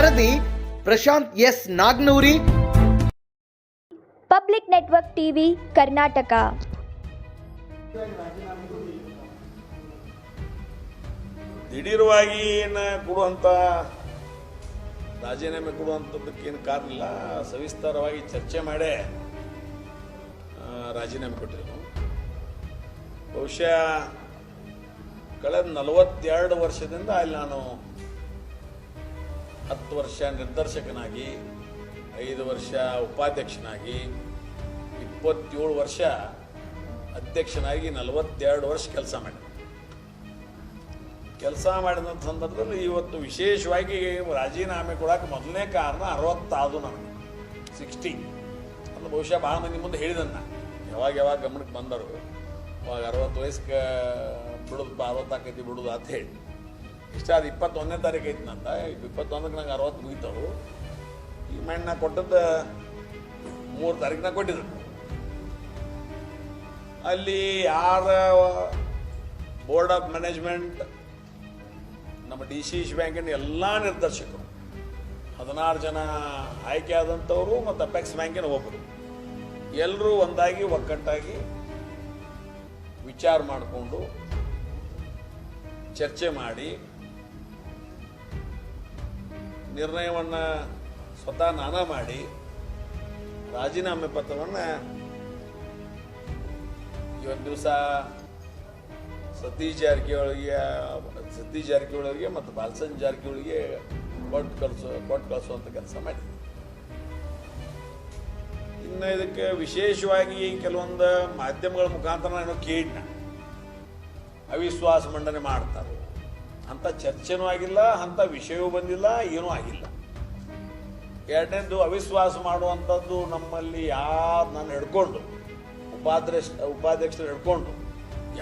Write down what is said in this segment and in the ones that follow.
ವರದಿ Prashant S Nagnoori. Public network TV Karnataka. ದಿಢೀರವಾಗಿ ಏನು ಕೊಡುವಂಥ ರಾಜೀನಾಮೆ ಕೊಡುವಂಥದ್ದಕ್ಕೇನು ಕಾರಣಿಲ್ಲ ಸವಿಸ್ತಾರವಾಗಿ ಚರ್ಚೆ ಮಾಡೇ ರಾಜೀನಾಮೆ ಕೊಟ್ಟಿದ್ರು ಬಹುಶಃ ಕಳೆದ ನಲವತ್ತೆರಡು ವರ್ಷದಿಂದ ಅಲ್ಲಿ ನಾನು ಹತ್ತು ವರ್ಷ ನಿರ್ದೇಶಕನಾಗಿ, ಐದು ವರ್ಷ ಉಪಾಧ್ಯಕ್ಷನಾಗಿ, ಇಪ್ಪತ್ತೇಳು ವರ್ಷ ಅಧ್ಯಕ್ಷನಾಗಿ ನಲವತ್ತೆರಡು ವರ್ಷ ಕೆಲಸ ಮಾಡಿದೆ. ಕೆಲಸ ಮಾಡಿದ ಸಂದರ್ಭದಲ್ಲಿ ಇವತ್ತು ವಿಶೇಷವಾಗಿ ರಾಜೀನಾಮೆ ಕೊಡಕ್ಕೆ ಮೊದಲನೇ ಕಾರಣ ಅರವತ್ತಾದು ನನಗೆ. ಸಿಕ್ಸ್ಟಿ ಅದು ಬಹುಶಃ ಭಾಳ ಮಂದಿ ಮುಂದೆ ಹೇಳಿದನ್ನ. ಯಾವಾಗ ಯಾವಾಗ ಗಮನಕ್ಕೆ ಬಂದರು. ಅವಾಗ ಅರವತ್ತು ವಯಸ್ಸಿಗೆ ಬಿಡೋದು ಅರವತ್ತಾಕೈತಿ ಬಿಡೋದು ಅಂತ ಹೇಳಿ. ಇಷ್ಟ ಅದು ಇಪ್ಪತ್ತೊಂದನೇ ತಾರೀಕು ಐತಿ ನಂತ. ಇಪ್ಪತ್ತೊಂದಕ್ಕೆ ನಂಗೆ ಅರವತ್ತು ಮುಗಿತಾವು. ಈ ಮಣ್ಣು ಕೊಟ್ಟದ್ದು ಮೂರು ತಾರೀಕಿನಾಗ ಕೊಟ್ಟಿದ್ರು. ಅಲ್ಲಿ ಯಾರ ಬೋರ್ಡ್ ಆಫ್ ಮ್ಯಾನೇಜ್ಮೆಂಟ್ ನಮ್ಮ ಡಿ ಸಿ ಸಿ ಬ್ಯಾಂಕಿನ ಎಲ್ಲ ನಿರ್ದೇಶಕರು, ಹದಿನಾರು ಜನ ಆಯ್ಕೆ ಆದಂಥವರು ಮತ್ತು ಅಪೆಕ್ಸ್ ಬ್ಯಾಂಕಿನ ಒಬ್ಬರು ಎಲ್ಲರೂ ಒಂದಾಗಿ ಒಕ್ಕಟ್ಟಾಗಿ ವಿಚಾರ ಮಾಡಿಕೊಂಡು ಚರ್ಚೆ ಮಾಡಿ ನಿರ್ಣಯವನ್ನು ಸ್ವತಃ ನಾನಾ ಮಾಡಿ ರಾಜೀನಾಮೆ ಪತ್ರವನ್ನು ಇವತ್ತು ದಿವಸ ಸತೀಶ್ ಜಾರಕಿಹೊಳಿಗೆ ಸತೀಶ್ ಜಾರಕಿಹೊಳಿಗೆ ಮತ್ತು ಬಾಲಸನ್ ಜಾರಕಿಹೊಳಿಗೆ ಕೊಟ್ಟು ಕಳಿಸೋ ಕೊಟ್ಟು ಕಳಿಸುವಂಥ ಕೆಲಸ ಮಾಡಿ. ಇನ್ನು ಇದಕ್ಕೆ ವಿಶೇಷವಾಗಿ ಕೆಲವೊಂದು ಮಾಧ್ಯಮಗಳ ಮುಖಾಂತರ ನಾನು ಕೇಳಿನ. ಅವಿಶ್ವಾಸ ಮಂಡನೆ ಮಾಡ್ತಾರೆ. ಅಂಥ ಚರ್ಚೆನೂ ಆಗಿಲ್ಲ ಅಂಥ ವಿಷಯವೂ ಬಂದಿಲ್ಲ, ಏನೂ ಆಗಿಲ್ಲ. ಎರಡನೇದು ಅವಿಶ್ವಾಸ ಮಾಡುವಂಥದ್ದು ನಮ್ಮಲ್ಲಿ ಯಾರು ನಾನು ಹಿಡ್ಕೊಂಡು, ಉಪಾಧ್ಯಕ್ಷ, ಉಪಾಧ್ಯಕ್ಷರು ಹಿಡ್ಕೊಂಡು,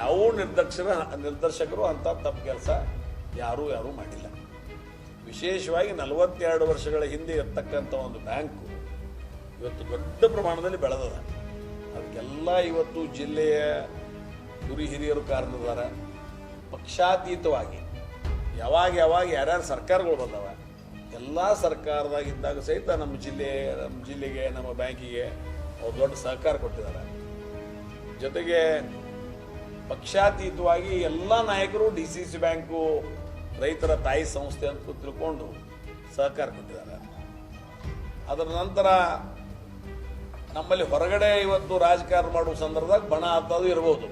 ಯಾವ ನಿರ್ದಕ್ಷನ ನಿರ್ದೇಶಕರು ಅಂತ ತಪ್ಪು ಕೆಲಸ ಯಾರೂ ಯಾರೂ ಮಾಡಿಲ್ಲ. ವಿಶೇಷವಾಗಿ ನಲವತ್ತೆರಡು ವರ್ಷಗಳ ಹಿಂದೆ ಇರ್ತಕ್ಕಂಥ ಒಂದು ಬ್ಯಾಂಕು ಇವತ್ತು ದೊಡ್ಡ ಪ್ರಮಾಣದಲ್ಲಿ ಬೆಳೆದದ. ಅದಕ್ಕೆಲ್ಲ ಇವತ್ತು ಜಿಲ್ಲೆಯ ಗುರಿ ಹಿರಿಯರು ಕಾರಣದಾರ ಪಕ್ಷಾತೀತವಾಗಿ ಯಾವಾಗ ಯಾವಾಗ ಯಾರ್ಯಾರು ಸರ್ಕಾರಗಳು ಬಂದವ, ಎಲ್ಲ ಸರ್ಕಾರದಾಗಿದ್ದಾಗ ಸಹಿತ ನಮ್ಮ ಜಿಲ್ಲೆ, ನಮ್ಮ ಜಿಲ್ಲೆಗೆ, ನಮ್ಮ ಬ್ಯಾಂಕಿಗೆ ಅವ್ರು ದೊಡ್ಡ ಸಹಕಾರ ಕೊಟ್ಟಿದ್ದಾರೆ. ಜೊತೆಗೆ ಪಕ್ಷಾತೀತವಾಗಿ ಎಲ್ಲ ನಾಯಕರು ಡಿ ಸಿ ಸಿ ಬ್ಯಾಂಕು, ರೈತರ ತಾಯಿ ಸಂಸ್ಥೆ ಅಂತ ತಿಳ್ಕೊಂಡು ಸಹಕಾರ ಕೊಟ್ಟಿದ್ದಾರೆ. ಅದರ ನಂತರ ನಮ್ಮಲ್ಲಿ ಹೊರಗಡೆ ಇವತ್ತು ರಾಜಕಾರಣ ಮಾಡುವ ಸಂದರ್ಭದಾಗ ಬಣ ಅಂತದು ಇರ್ಬೋದು.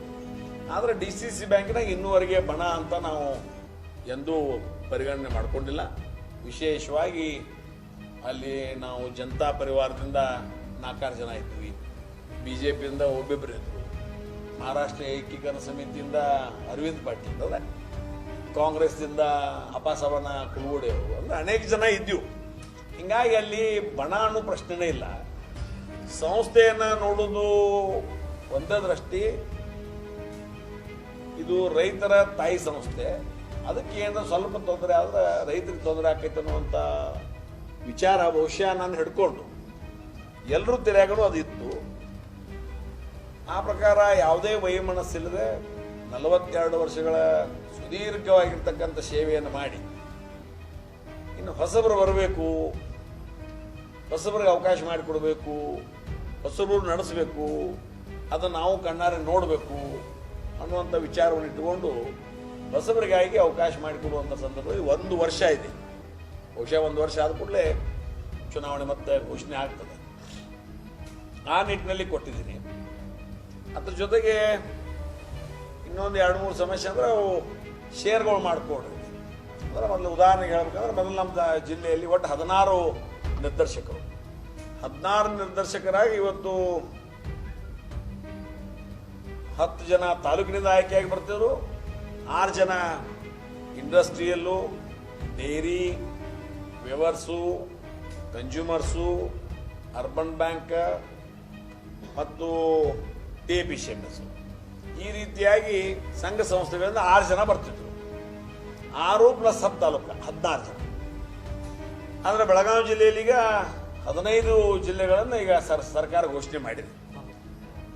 ಆದರೆ ಡಿ ಸಿ ಸಿ ಬ್ಯಾಂಕಿನಾಗ ಇನ್ನೂವರೆಗೆ ಬಣ ಅಂತ ನಾವು ಎಂದೂ ಪರಿಗಣನೆ ಮಾಡಿಕೊಂಡಿಲ್ಲ. ವಿಶೇಷವಾಗಿ ಅಲ್ಲಿ ನಾವು ಜನತಾ ಪರಿವಾರದಿಂದ ನಾಲ್ಕಾರು ಜನ ಇದ್ವಿ. ಬಿ ಜೆ ಪಿಯಿಂದ ಒಬ್ಬೊಬ್ಬರು ಇದ್ದರು ಮಹಾರಾಷ್ಟ್ರ ಏಕೀಕರಣ ಸಮಿತಿಯಿಂದ ಅರವಿಂದ್ ಪಾಟೀಲ್ ಅದ ಕಾಂಗ್ರೆಸ್ದಿಂದ ಅಪಾಸವನ ಕುಲಗೋಡೆ ಅವರು. ಅಂದ್ರೆ ಅನೇಕ ಜನ ಇದ್ದೀವಿ. ಹಿಂಗಾಗಿ ಅಲ್ಲಿ ಬಣ ಅನ್ನೋ ಪ್ರಶ್ನೆನೇ ಇಲ್ಲ. ಸಂಸ್ಥೆಯನ್ನು ನೋಡೋದು ಒಂದೇ ದೃಷ್ಟಿ. ಇದು ರೈತರ ತಾಯಿ ಸಂಸ್ಥೆ. ಅದಕ್ಕೆ ಏನಾದ್ರು ಸ್ವಲ್ಪ ತೊಂದರೆ ಆದ್ರೆ ರೈತರಿಗೆ ತೊಂದರೆ ಆಕೈತೆ ಅನ್ನುವಂಥ ವಿಚಾರ ಬಹುಶಃ ನಾನು ಹಿಡ್ಕೊಂಡು ಎಲ್ಲರೂ ತೆರೆಯಾಗಲು ಅದಿತ್ತು ಆ ಪ್ರಕಾರ ಯಾವುದೇ ವೈಮನಸ್ಸಿಲ್ಲದೆ ನಲವತ್ತೆರಡು ವರ್ಷಗಳ ಸುದೀರ್ಘವಾಗಿರ್ತಕ್ಕಂಥ ಸೇವೆಯನ್ನು ಮಾಡಿ. ಇನ್ನು ಹೊಸಬರು ಬರಬೇಕು, ಹೊಸಬರಿಗೆ ಅವಕಾಶ ಮಾಡಿಕೊಡಬೇಕು, ಹೊಸಬರು ನಡೆಸಬೇಕು, ಅದನ್ನು ನಾವು ಕಣ್ಣಾರೆ ನೋಡಬೇಕು ಅನ್ನುವಂಥ ವಿಚಾರವನ್ನು ಇಟ್ಟುಕೊಂಡು ಹೊಸಬರಿಗಾಗಿ ಅವಕಾಶ ಮಾಡಿಕೊಡುವಂಥ ಸಂದರ್ಭದಲ್ಲಿ ಒಂದು ವರ್ಷ ಇದೆ. ಬಹುಶಃ ಒಂದು ವರ್ಷ ಆದ ಕೂಡಲೇ ಚುನಾವಣೆ ಮತ್ತೆ ಘೋಷಣೆ ಆಗ್ತದೆ. ಆ ನಿಟ್ಟಿನಲ್ಲಿ ಕೊಟ್ಟಿದ್ದೀನಿ. ಅದ್ರ ಜೊತೆಗೆ ಇನ್ನೊಂದು ಎರಡು ಮೂರು ಸಮಸ್ಯೆ ಅಂದರೆ ಅವು ಶೇರ್ಗಳು ಮಾಡಿಕೊಡ್ರಿ. ಅಂದ್ರೆ ಮೊದಲು ಉದಾಹರಣೆಗೆ ಹೇಳ್ಬೇಕಂದ್ರೆ ಮೊದಲು ನಮ್ಮ ಜಿಲ್ಲೆಯಲ್ಲಿ ಒಟ್ಟು ಹದಿನಾರು ನಿರ್ದೇಶಕರು. ಹದಿನಾರು ನಿರ್ದೇಶಕರಾಗಿ ಇವತ್ತು ಹತ್ತು ಜನ ತಾಲೂಕಿನಿಂದ ಆಯ್ಕೆಯಾಗಿ ಬರ್ತಿದ್ರು. ಆರು ಜನ industrial, dairy, weavers, consumers, urban bank ಮತ್ತು T P C M S ಈ ರೀತಿಯಾಗಿ ಸಂಘ ಸಂಸ್ಥೆಗಳಿಂದ ಆರು ಜನ ಬರ್ತಿದ್ರು. ಆರು ಪ್ಲಸ್ ಹತ್ತು ತಾಲೂಕು, ಹದಿನಾರು ಜನ. ಅಂದರೆ ಬೆಳಗಾವಿ ಜಿಲ್ಲೆಯಲ್ಲಿ ಈಗ ಹದಿನೈದು ಜಿಲ್ಲೆಗಳನ್ನು ಈಗ ಸರ್, ಸರ್ಕಾರ ಘೋಷಣೆ ಮಾಡಿದೆ.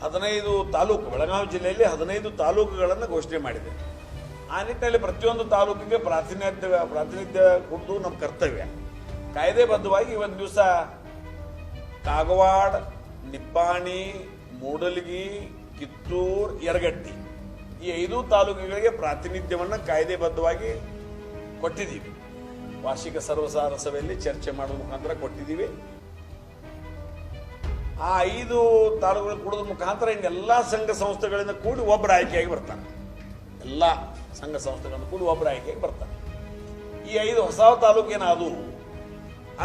ಹದಿನೈದು ತಾಲೂಕು, ಬೆಳಗಾವಿ ಜಿಲ್ಲೆಯಲ್ಲಿ ಹದಿನೈದು ತಾಲೂಕುಗಳನ್ನು ಘೋಷಣೆ ಮಾಡಿದೆ. ಆ ನಿಟ್ಟಿನಲ್ಲಿ ಪ್ರತಿಯೊಂದು ತಾಲೂಕಿಗೆ ಪ್ರಾತಿನಿಧ್ಯ ಪ್ರಾತಿನಿಧ್ಯ ಕೊಟ್ಟು ನಮ್ಮ ಕರ್ತವ್ಯ. ಕಾಯ್ದೆಬದ್ಧವಾಗಿ ಒಂದು ದಿವಸ ಕಾಗವಾಡ, ನಿಪ್ಪಾಣಿ, ಮೂಡಲಗಿ, ಕಿತ್ತೂರ್, ಯರಗಟ್ಟಿ ಈ ಐದು ತಾಲೂಕುಗಳಿಗೆ ಪ್ರಾತಿನಿಧ್ಯವನ್ನು ಕಾಯ್ದೆಬದ್ಧವಾಗಿ ಕೊಟ್ಟಿದ್ದೀವಿ. ವಾರ್ಷಿಕ ಸರ್ವಸಾರ ಸಭೆಯಲ್ಲಿ ಚರ್ಚೆ ಮಾಡುವ ಮುಖಾಂತರ ಕೊಟ್ಟಿದ್ದೀವಿ. ಆ ಐದು ತಾಲೂಕುಗಳು ಕೊಡೋದ್ರ ಮುಖಾಂತರ ಇನ್ನೆಲ್ಲ ಸಂಘ ಸಂಸ್ಥೆಗಳಿಂದ ಕೂಡಿ ಒಬ್ಬರು ಆಯ್ಕೆಯಾಗಿ ಬರ್ತಾನೆ ಎಲ್ಲ ಸಂಘ ಸಂಸ್ಥೆಗಳ ಅನುಕೂಲ ಒಬ್ಬರ ಆಯ್ಕೆಗೆ ಬರ್ತಾರೆ. ಈ ಐದು ಹೊಸ ಅದು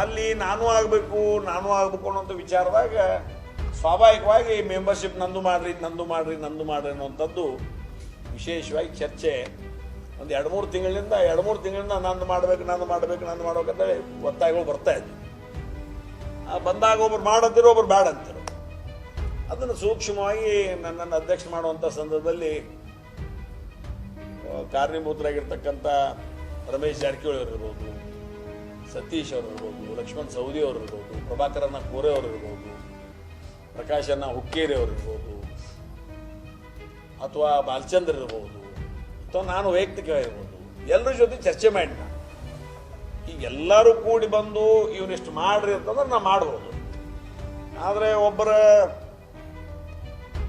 ಅಲ್ಲಿ ನಾನು ಆಗಬೇಕು ನಾನು ಆಗಬೇಕು ಅನ್ನೋಂಥ ವಿಚಾರದಾಗ ಸ್ವಾಭಾವಿಕವಾಗಿ ಮೆಂಬರ್ಶಿಪ್ ನಂದು ಮಾಡ್ರಿ ನಂದು ಮಾಡ್ರಿ ನಂದು ಮಾಡ್ರಿ ಅನ್ನೋಂಥದ್ದು ವಿಶೇಷವಾಗಿ ಚರ್ಚೆ. ಒಂದು ಎರಡು ಮೂರು ತಿಂಗಳಿಂದ, ಎರಡು ಮೂರು ತಿಂಗಳಿಂದ ನಂದು ಮಾಡಬೇಕು ನಂದು ಮಾಡಬೇಕು, ನಂದು ಮಾಡ್ಬೇಕಂತ ಒತ್ತಾಯಗಳು ಬರ್ತಾ ಇದ್ವಿ. ಬಂದಾಗ ಒಬ್ರು ಮಾಡಂತಿರೋ ಒಬ್ರು ಬೇಡ ಅಂತಿರೋ ಅದನ್ನು ಸೂಕ್ಷ್ಮವಾಗಿ ನನ್ನನ್ನು ಅಧ್ಯಕ್ಷ ಮಾಡುವಂಥ ಸಂದರ್ಭದಲ್ಲಿ ಕಾರಣೀಭೂತರಾಗಿರ್ತಕ್ಕಂಥ ರಮೇಶ್ ಜಾರಕಿಹೊಳಿ ಅವರು ಇರ್ಬೋದು ಸತೀಶ್ ಅವರು ಇರ್ಬೋದು ಲಕ್ಷ್ಮಣ್ ಸೌದಿ ಅವರು ಇರ್ಬೋದು ಪ್ರಭಾಕರನ್ನ ಕೋರೆ ಅವರು ಇರ್ಬೋದು ಪ್ರಕಾಶನ್ನ ಹುಕ್ಕೇರಿ ಅವರು ಇರ್ಬೋದು ಅಥವಾ ಬಾಲಚಂದ್ರ ಇರ್ಬೋದು, ಅಥವಾ ನಾನು ವೈಯಕ್ತಿಕವಾಗಿರ್ಬೋದು, ಎಲ್ಲರ ಜೊತೆ ಚರ್ಚೆ ಮಾಡಿ ನಾನು ಈಗ ಎಲ್ಲರೂ ಕೂಡಿ ಬಂದು ಇವನಿಷ್ಟು ಮಾಡ್ರಿ ಅಂತಂದ್ರೆ ನಾ ಮಾಡ್ಬೋದು. ಆದರೆ ಒಬ್ಬರ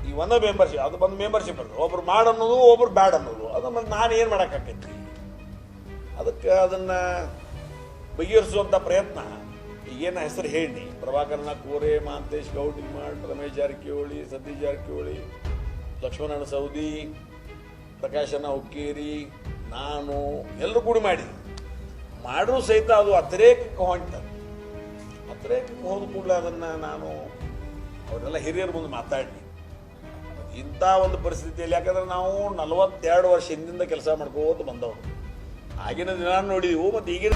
ಈ ಒಂದೇ ಮೆಂಬರ್ಶಿಪ್ ಅದು ಬಂದು ಮೆಂಬರ್ಶಿಪ್ ಇರ್ತದೆ. ಒಬ್ರು ಮಾಡನ್ನೋದು, ಒಬ್ರು ಬ್ಯಾಡ್ ಅನ್ನೋದು ಅದು ಮತ್ತೆ ನಾನು ಏನು ಮಾಡೋಕ್ಕಾಕೈತಿ ಅದಕ್ಕೆ ಅದನ್ನು ಬಗೆಹರಿಸುವಂಥ ಪ್ರಯತ್ನ. ಈಗೇನು ಹೆಸರು ಹೇಳಿ. ಪ್ರಭಾಕರ್ನ ಕೋರೆ ಮಹಾಂತೇಶ್ ಗೌಡ್ ಹಿಮಾಡ್ ರಮೇಶ್ ಜಾರಕಿಹೊಳಿ, ಸತೀಶ್ ಜಾರಕಿಹೊಳಿ ಲಕ್ಷ್ಮಣ ಸೌದಿ, ಪ್ರಕಾಶನ ಹುಕ್ಕೇರಿ, ನಾನು, ಎಲ್ಲರೂ ಕೂಡಿ ಮಾಡಿ. ಮಾಡಿದ್ರು ಸಹಿತ ಅದು ಅತಿರೇಕಕ್ಕೆ ಹೊಂಟದು ಅತಿರೇಕಕ್ಕೆ ಹೋದ ಕೂಡಲೇ ಅದನ್ನು ನಾನು ಅವರೆಲ್ಲ ಹಿರಿಯರ ಮುಂದೆ ಮಾತಾಡಿ ಇಂಥ ಒಂದು ಪರಿಸ್ಥಿತಿಯಲ್ಲಿ ಯಾಕಂದ್ರೆ ನಾವು ನಲವತ್ತೆರಡು ವರ್ಷ ಹಿಂದಿಂದ ಕೆಲಸ ಮಾಡ್ಕೋತ ಬಂದವರು. ಆಗಿನ ದಿನ ನೋಡಿದೆವು ಮತ್ತು ಈಗಿನ